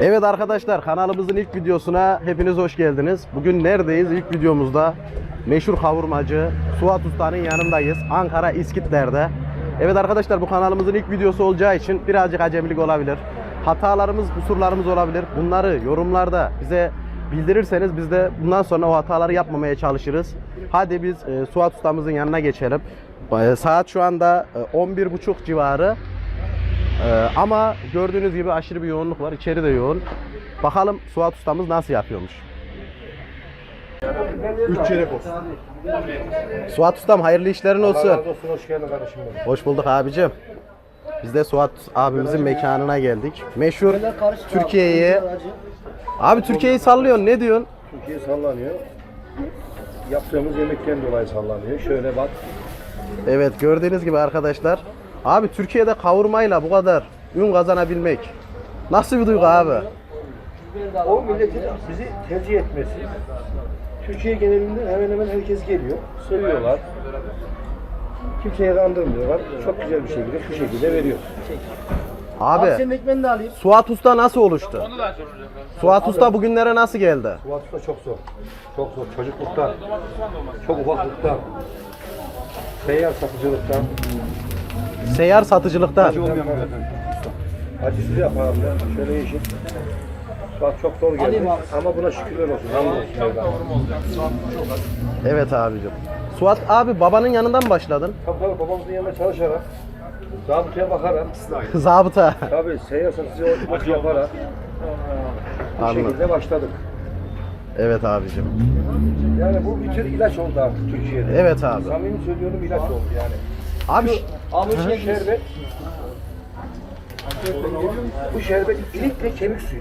Evet arkadaşlar kanalımızın ilk videosuna hepiniz hoş geldiniz. Bugün neredeyiz? İlk videomuzda meşhur kavurmacı Suat Usta'nın yanındayız. Ankara İskitler'de. Evet arkadaşlar bu kanalımızın ilk videosu olacağı için birazcık acemilik olabilir. Hatalarımız, kusurlarımız olabilir. Bunları yorumlarda bize bildirirseniz biz de bundan sonra o hataları yapmamaya çalışırız. Hadi biz e, Suat Usta'mızın yanına geçelim. E, saat şu anda e, 11.30 civarı. Ee, ama gördüğünüz gibi aşırı bir yoğunluk var. İçeri de yoğun. Bakalım Suat ustamız nasıl yapıyormuş. Üç çeyrek olsun. Suat ustam hayırlı işlerin Allah olsun. razı olsun, hoş geldin kardeşim benim. Hoş bulduk abicim. Biz de Suat abimizin mekanına geldik. Meşhur Türkiye'yi. Abi Türkiye'yi sallıyorsun. Ne diyorsun? Türkiye sallanıyor. Yaptığımız yemekten dolayı sallanıyor. Şöyle bak. Evet gördüğünüz gibi arkadaşlar. Abi Türkiye'de kavurmayla bu kadar ün kazanabilmek nasıl bir duygu abi? O milletin bizi tercih etmesi. Türkiye genelinde hemen hemen herkes geliyor. Seviyorlar. Kimseye kandırmıyorlar. Çok güzel bir şekilde şu şekilde veriyor. Abi ekmeğini de alayım. Suat Usta nasıl oluştu? Suat Usta bugünlere nasıl geldi? Bu aslında çok zor. Çok zor. Çocukluktan. Çok ufaklıktan. Seyyar satıcılıktan. Seyyar satıcılıktan. Acısız yaparım ben. Şöyle yeşil. Bak çok zor geldi. Ama buna şükürler olsun. Hamdolsun. Evet abicim. Suat abi babanın yanından mı başladın? Tabii tabii babamızın yanında çalışarak, zabıtaya bakarak, Zabıta. tabii seyyar satıcı ocak yaparak bu Anladım. şekilde başladık. Evet abicim. Yani bu bir tür ilaç oldu artık Türkiye'de. Evet abi. Samimi söylüyorum ilaç oldu yani. Abi Bu şerbet, bu şerbet ilik ve kemik suyu.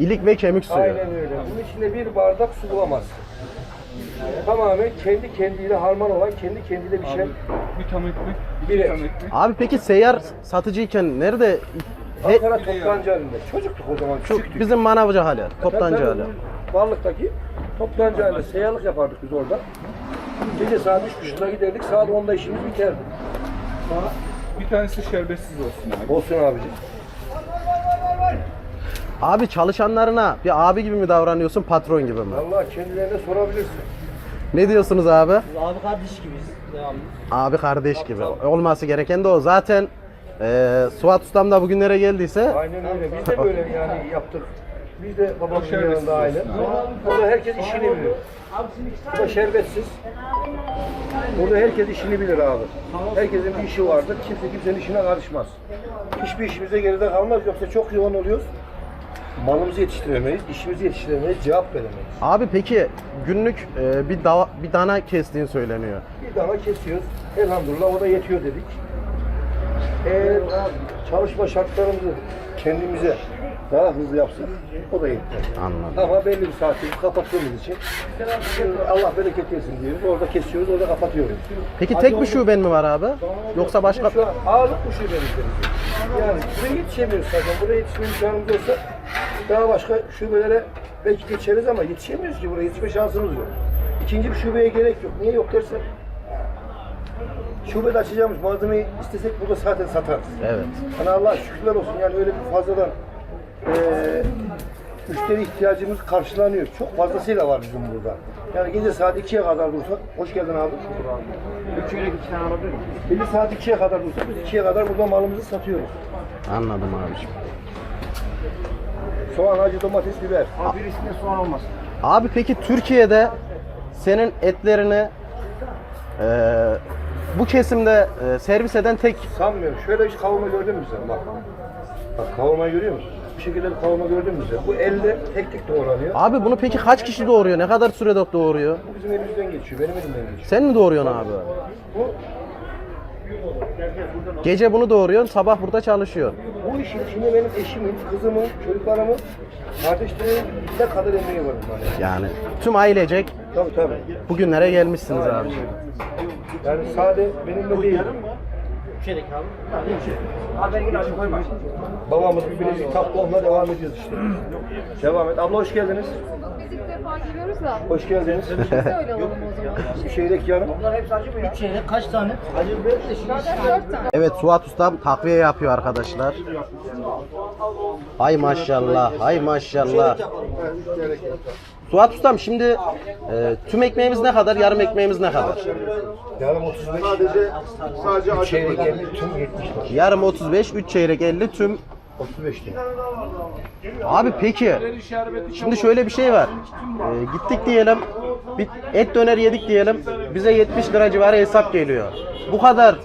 ilik ve kemik suyu. Aynen öyle. Bunun içinde bir bardak su bulamazsın. Tamamen kendi kendiyle harman olan, kendi kendiyle bir şey. Ekmek, Bir et. Abi peki seyyar satıcıyken nerede? He, Ankara toplancı halinde. Çocuktuk o zaman, şu küçüktük. bizim manavcı hali, toptancı hali. Varlıktaki toplancı halinde seyyarlık yapardık biz orada. Gece saat 3.30'da giderdik, saat 10'da işimiz biterdi. Bir tanesi şerbetsiz olsun abi. Olsun abici. Abi çalışanlarına bir abi gibi mi davranıyorsun, patron gibi mi? Allah kendilerine sorabilirsin. Ne diyorsunuz abi? Abi kardeş gibiyiz. Devamlı. Abi kardeş gibi. Olması gereken de o. Zaten eee Suat Ustam da bugünlere geldiyse Aynen öyle. Biz de böyle yani yaptık. Biz de babamın yanında aynı. olsun. Burada herkes işini bilir. Bu da şerbetsiz. Burada herkes işini bilir abi. Herkesin bir işi vardır. Kimse kimsenin işine karışmaz. Hiçbir işimize geride kalmaz. Yoksa çok yoğun oluyoruz. Malımızı yetiştiremeyiz, işimizi yetiştiremeyiz, cevap veremeyiz. abi peki günlük eee, bir dava, bir dana kestiğin söyleniyor. Bir dana kesiyoruz. Elhamdülillah o da yetiyor dedik. Eğer çalışma şartlarımızı kendimize daha hızlı yapsak o da yeter. Anladım. Ama belli bir saati kapattığımız için Allah bereket versin diyoruz. Orada kesiyoruz, orada kapatıyoruz. Peki tek bir şuben mi var abi? Yoksa başka Şu an ağırlık bu şubemizde. Yani buraya yetişemiyoruz zaten. Buraya yetişme imkanımız olsa daha başka şubelere belki geçeriz ama yetişemiyoruz ki buraya yetişme şansımız yok. İkinci bir şubeye gerek yok. Niye yok dersen şubede açacağımız malzemeyi istesek burada zaten satarız. Evet. Hani Allah şükürler olsun yani öyle bir fazladan eee müşteri ihtiyacımız karşılanıyor. Çok fazlasıyla var bizim burada. Yani gece saat 2'ye kadar dursak, hoş geldin abi. Üç yürek iki tane alabilir miyim? Gece saat 2'ye kadar dursak biz 2'ye kadar burada malımızı satıyoruz. Anladım abiciğim. Soğan, acı, domates, biber. Ama birisinde soğan olmaz. Abi peki Türkiye'de senin etlerini eee, bu kesimde eee, servis eden tek Sanmıyorum. Şöyle bir kavurma gördün mü sen? Bak. Bak kavurmayı görüyor musun? Bu şekilde bir kavurma gördün mü sen? Bu elle tek tek doğranıyor. Abi bunu peki kaç kişi doğuruyor? Ne kadar sürede doğuruyor? Bu bizim elimizden geçiyor. Benim elimden geçiyor. Sen mi doğuruyorsun abi? Bu Gece bunu doğuruyorsun, sabah burada çalışıyorsun. Bu işin içinde benim eşimin, kızımın, çocuklarımın, kardeşlerimin ne kadar emeği var. Yani tüm ailecek Tabii tabii. bugünlere gelmişsiniz abi. Yani sade benimle değil. Çeyrek abi. Üç çeyrek. Abi ben yine koyma. Babamız bir bilezik onunla devam ediyoruz işte. devam et. Abla hoş geldiniz. Biz ilk defa geliyoruz da. Hoş geldiniz. Biz de öyle alalım o zaman. Bir şeydeki yarım. Bunlar hepsi acı mı ya? Üç çeyrek kaç tane? Acı biber de şimdi. Dört tane. Evet Suat Ustam takviye yapıyor arkadaşlar. Hay maşallah, hay maşallah. Suat Ustam şimdi e, tüm ekmeğimiz ne kadar, yarım ekmeğimiz ne kadar? Yarım 35. Sadece sadece acı çeyrek 50 tüm 70 var. Yarım 35, 3 çeyrek 50 tüm. 35 lira. Abi peki, şimdi şöyle bir şey var. E, gittik diyelim, bir et döner yedik diyelim, bize 70 lira civarı hesap geliyor. Bu kadar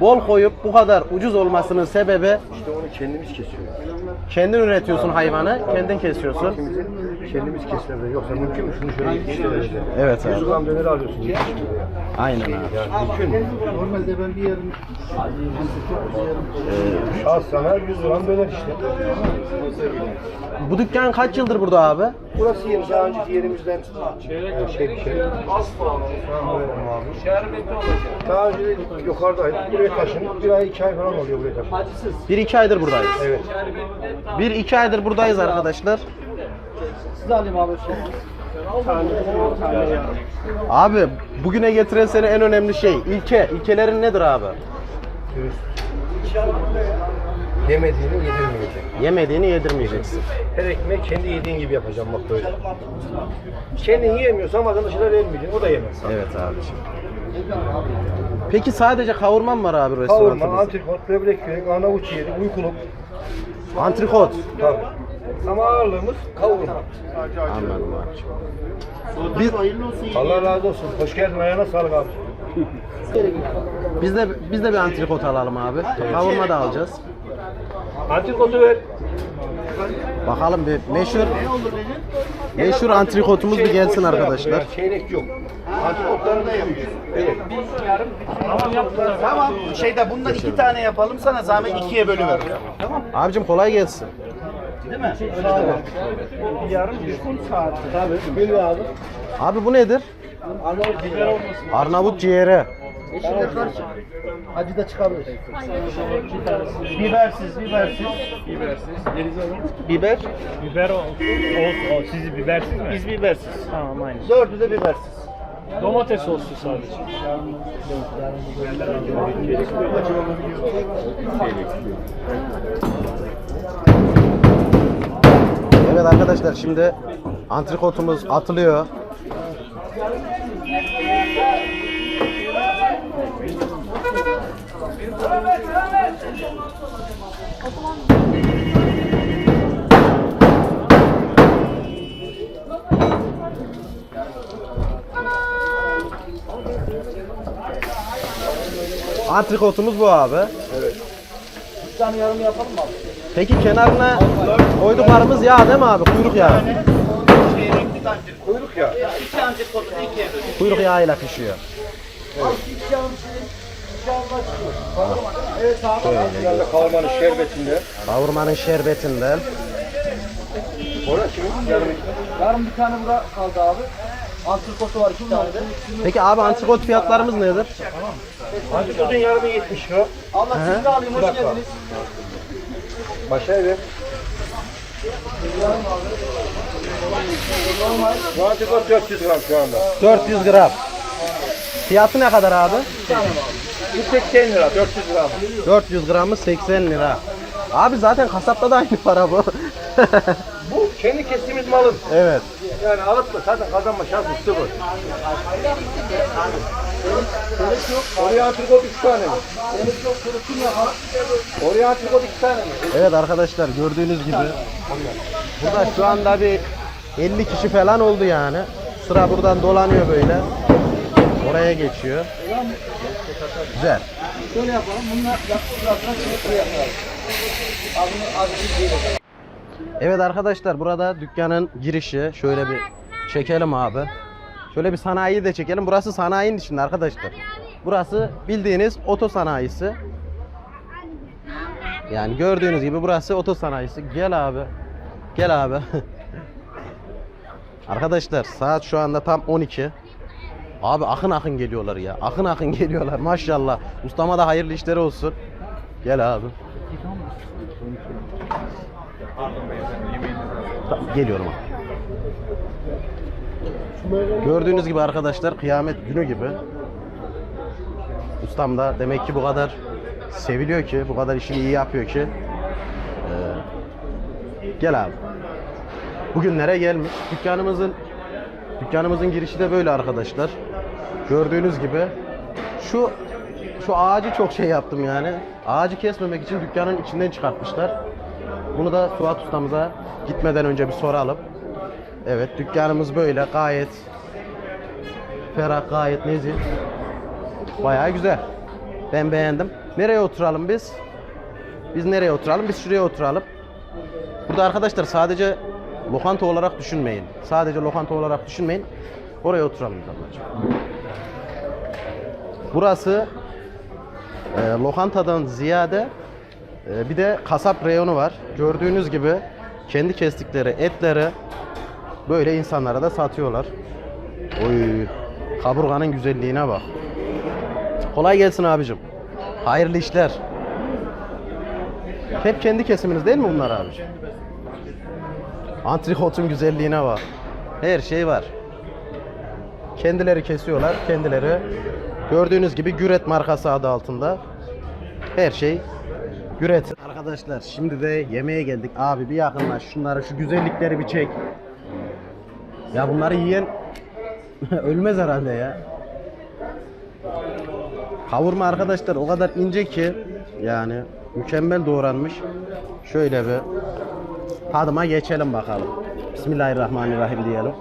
bol koyup bu kadar ucuz olmasının sebebi İşte onu kendimiz kesiyoruz. kendin üretiyorsun hayvanı, kendin kesiyorsun. Kendimizi kendimiz kesmemiz. Yoksa mümkün mü? Şunu şöyle 70 lira verelim. Evet 100 abi. gram döner alıyorsun 70 liraya. Aynen abi. Yani mümkün mü? Normalde ben bir yerim Al sana 100 gram döner işte. Bu dükkan kaç yıldır burada abi? Burası yeni daha önceki yerimizden e, şey bir şey. Daha önce de yukarıdaydık. Buraya taşındık. Bir ay iki ay falan oluyor buraya taşındık. 1-2 aydır buradayız. Evet. 1-2 aydır buradayız arkadaşlar. Siz alayım abi. Şey. Abi bugüne getiren seni en önemli şey ilke. İlkelerin nedir abi? Dürüst. Yemediğini yedirmeyecek. Yemediğini yedirmeyeceksin. Her ekmeği kendi yediğin gibi yapacağım bak böyle. Kendin yiyemiyorsan arkadaşına vermeyeceksin. O da yemez. Evet abiciğim. Peki sadece kavurma mı var abi Kavurma, restoranımızda? antrikot, böbrek kürek, Arnavut ciğeri, uykuluk. Antrikot. Tabii. Ama ağırlığımız kavurma. Anladım abiciğim. Biz, Allah razı olsun. Hoş geldin. Ayağına sağlık abi. biz de biz de bir antrikot alalım abi. Kavurma da alacağız. Antrikotu ver. Bakalım bir meşhur meşhur antrikotumuz bir gelsin arkadaşlar. Çeyrek yok. Antrikotları da yemiş. Evet. Tamam şeyde bundan iki tane yapalım sana zahmet ikiye bölüver. Tamam Abicim kolay gelsin. değil mi? Yarım bir kum saati. Tabii. Gülüyor abi. Abi bu nedir? Arnavut biber olmasın. Arnavut ciğeri. Eşine karşı. Acı da çıkabilir. Bibersiz bibersiz. Biber. Biber o, o, o sizi bibersiz mi? Biz bibersiz. Tamam aynı. Dördü de bibersiz. Domates soslu sadece. Evet arkadaşlar şimdi antrikotumuz atılıyor. Antrikotumuz bu abi. Bir tane yarım yapalım mı abi? Peki kenarına koyduklarımız yağ değil mi abi? Kuyruk yağı. Antrikot. Kuyruk ya. İki antrikotu da ikiye bölüver. Kuyruk yağıyla pişiyor. Biraz da kavurmanın şerbetinde. Kavurmanın şerbetinden. Orada kimin? Yarım Yarım bir tane burada kaldı abi. Antrikotu var iki tane de. Peki abi antrikot fiyatlarımız nedir? Antrikotun yarımı 70 lira. Allah sizi de alayım hoş geldiniz. Başa. Bu antrikot 400 gram şu anda. 400 gram. Fiyatı ne kadar abi? Bu 80 lira 400 gram. 400 gramı 80 lira. Abi zaten kasapta da aynı para bu. Kendi kestiğimiz malın. evet. Yani alıp da zaten kazanma şansın sıfır. Oraya antrikot 3 tane mi? Oraya antrikot 2 tane mi? Evet arkadaşlar gördüğünüz gibi burada şu anda bir 50 kişi falan oldu yani. Sıra buradan dolanıyor böyle. Oraya geçiyor. Güzel. Şöyle yapalım. Şey yapalım. Abi az bir şey yapalım. Evet arkadaşlar burada dükkanın girişi. Şöyle bir çekelim abi. Şöyle bir sanayiyi de çekelim. Burası sanayinin içinde arkadaşlar. Burası bildiğiniz oto sanayisi. Yani gördüğünüz gibi burası oto sanayisi. Gel abi. Gel abi. arkadaşlar saat şu anda tam 12. Abi akın akın geliyorlar ya. Akın akın geliyorlar maşallah. Ustama da hayırlı işleri olsun. Gel abi. Geliyorum abi. Gördüğünüz gibi arkadaşlar kıyamet günü gibi. Ustam da demek ki bu kadar seviliyor ki, bu kadar işini iyi yapıyor ki. Ee, gel abi. Bugünlere gelmiş. Dükkanımızın dükkanımızın girişi de böyle arkadaşlar. Gördüğünüz gibi şu şu ağacı çok şey yaptım yani. Ağacı kesmemek için dükkanın içinden çıkartmışlar. Bunu da Suat ustamıza gitmeden önce bir soralım. Evet dükkanımız böyle gayet ferah gayet nezih. Bayağı güzel. Ben beğendim. Nereye oturalım biz? Biz nereye oturalım? Biz şuraya oturalım. Burada arkadaşlar sadece lokanta olarak düşünmeyin. Sadece lokanta olarak düşünmeyin. Oraya oturalım ablacığım. Burası e, lokantadan ziyade e, bir de kasap reyonu var. Gördüğünüz gibi kendi kestikleri etleri böyle insanlara da satıyorlar. Oy kaburganın güzelliğine bak. Kolay gelsin abicim. Hayırlı işler. Hep kendi kesiminiz değil mi bunlar abicim? Antrikotun güzelliğine bak. Her şey var. Kendileri kesiyorlar, kendileri. Gördüğünüz gibi Güret markası adı altında. Her şey Güret. Arkadaşlar şimdi de yemeğe geldik. Abi bir yakınlaş şunları şu güzellikleri bir çek. Ya bunları yiyen ölmez herhalde ya. Kavurma arkadaşlar o kadar ince ki yani mükemmel doğranmış. Şöyle bir tadıma geçelim bakalım. Bismillahirrahmanirrahim diyelim.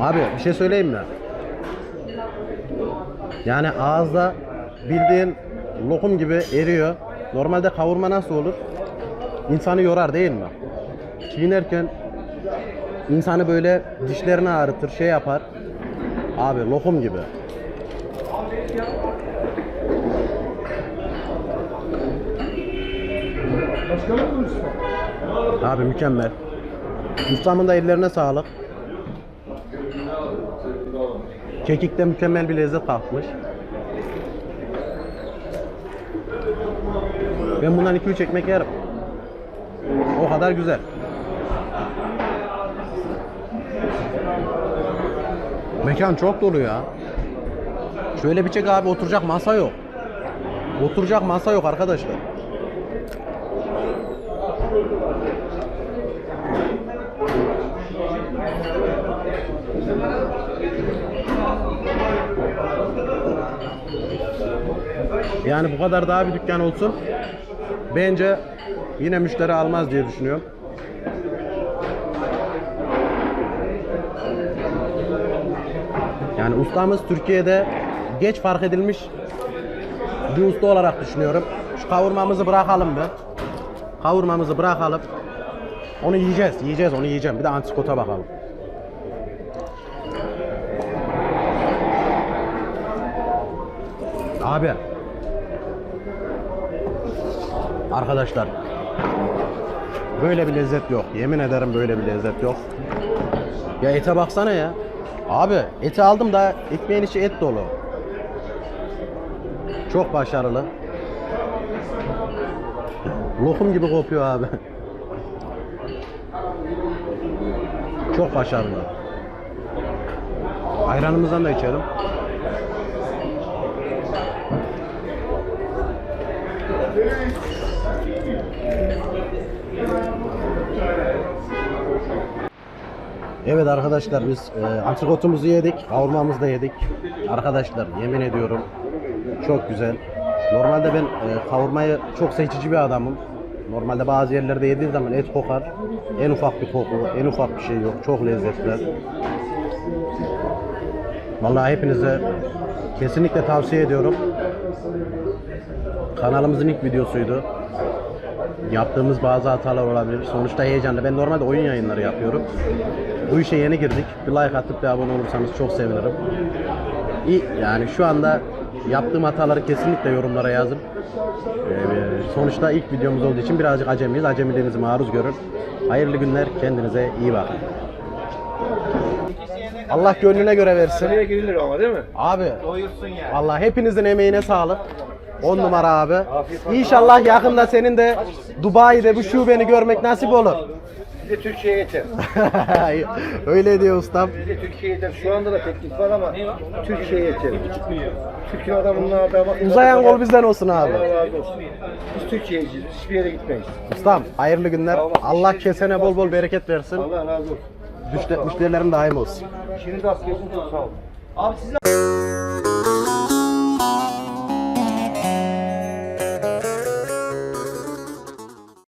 Abi bir şey söyleyeyim mi? Yani ağızda bildiğin lokum gibi eriyor. Normalde kavurma nasıl olur? İnsanı yorar değil mi? Çiğnerken insanı böyle dişlerini ağrıtır, şey yapar. Abi lokum gibi. Abi mükemmel. Ustamın da ellerine sağlık. Kekikte mükemmel bir lezzet kalkmış. Ben bundan 2-3 ekmek yerim. O kadar güzel. Mekan çok dolu ya. Şöyle bir çek abi oturacak masa yok. Oturacak masa yok arkadaşlar. Yani bu kadar daha bir dükkan olsun. Bence yine müşteri almaz diye düşünüyorum. Yani ustamız Türkiye'de geç fark edilmiş bir usta olarak düşünüyorum. Şu kavurmamızı bırakalım bir. Kavurmamızı bırakalım. Onu yiyeceğiz, yiyeceğiz, onu yiyeceğim. Bir de antikota bakalım. Abi. Arkadaşlar. Böyle bir lezzet yok. Yemin ederim böyle bir lezzet yok. Ya ete baksana ya. Abi eti aldım da ekmeğin içi et dolu. Çok başarılı. Lokum gibi kopuyor abi. Çok başarılı. Ayranımızdan da içelim. Evet arkadaşlar biz e, antrikotumuzu yedik, kavurmamızı da yedik. Arkadaşlar yemin ediyorum çok güzel. Normalde ben e, kavurmayı çok seçici bir adamım. Normalde bazı yerlerde yediği zaman et kokar. En ufak bir koku, en ufak bir şey yok. Çok lezzetli. Vallahi hepinize kesinlikle tavsiye ediyorum. Kanalımızın ilk videosuydu. Yaptığımız bazı hatalar olabilir. Sonuçta heyecanlı. Ben normalde oyun yayınları yapıyorum. Bu işe yeni girdik. Bir like atıp bir abone olursanız çok sevinirim. İyi, yani şu anda Yaptığım hataları kesinlikle yorumlara yazın. Ee, sonuçta ilk videomuz olduğu için birazcık acemiyiz. Acemiliğinizi maruz görün. Hayırlı günler. Kendinize iyi bakın. Allah gönlüne göre versin. Seneye girilir ama değil mi? Abi. Vallahi hepinizin emeğine sağlık. 10 numara abi. İnşallah yakında senin de Dubai'de bu şubeni görmek nasip olur. Bize Türkiye yeter. Öyle diyor ustam. Bize Türkiye yeter. Şu anda da teklif var ama Türkiye yeter. Türkiye adamının adamı bak. Uzayan gol bizden olsun abi. Allah razı olsun. Biz Türkiye'ciyiz. Hiçbir yere gitmeyiz. Ustam hayırlı günler. Allah kesene bol bol bereket versin. Allah razı olsun. Müşte- Müşterilerin daim olsun. İşiniz az gelsin çok sağ olun. Abi siz